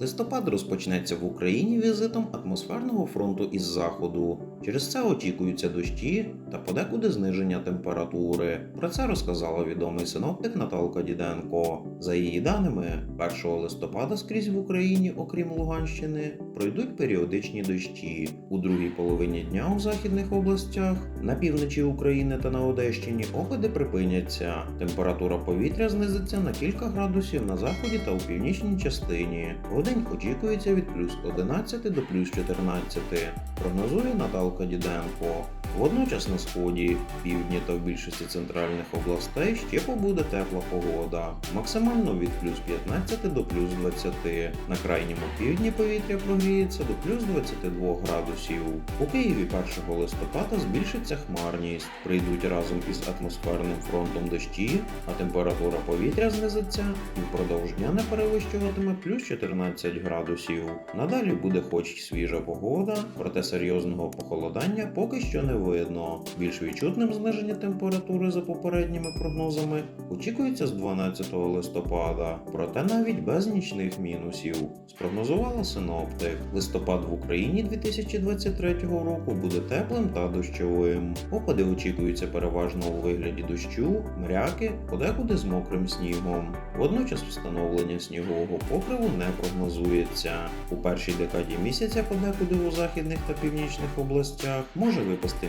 Листопад розпочнеться в Україні візитом атмосферного фронту із заходу. Через це очікуються дощі та подекуди зниження температури. Про це розказала відомий синоптик Наталка Діденко. За її даними, 1 листопада скрізь в Україні, окрім Луганщини, пройдуть періодичні дощі. У другій половині дня у західних областях, на півночі України та на Одещині опади припиняться. Температура повітря знизиться на кілька градусів на заході та у північній частині. Вдень очікується від плюс 11 до плюс 14, прогнозує Наталка Діденко. Водночас на сході, півдні та в більшості центральних областей ще побуде тепла погода, максимально від плюс 15 до плюс 20. На крайньому півдні повітря прогріється до плюс 22 градусів. У Києві 1 листопада збільшиться хмарність, прийдуть разом із атмосферним фронтом дощі, а температура повітря знизиться і впродовж дня не перевищуватиме плюс 14 градусів. Надалі буде хоч свіжа погода, проте серйозного похолодання поки що не видно. Більш відчутним зниження температури за попередніми прогнозами очікується з 12 листопада, проте навіть без нічних мінусів. Спрогнозувала синоптик. Листопад в Україні 2023 року буде теплим та дощовим. Опади очікуються переважно у вигляді дощу, мряки, подекуди з мокрим снігом. Водночас встановлення снігового покриву не прогнозується. У першій декаді місяця подекуди у західних та північних областях може випасти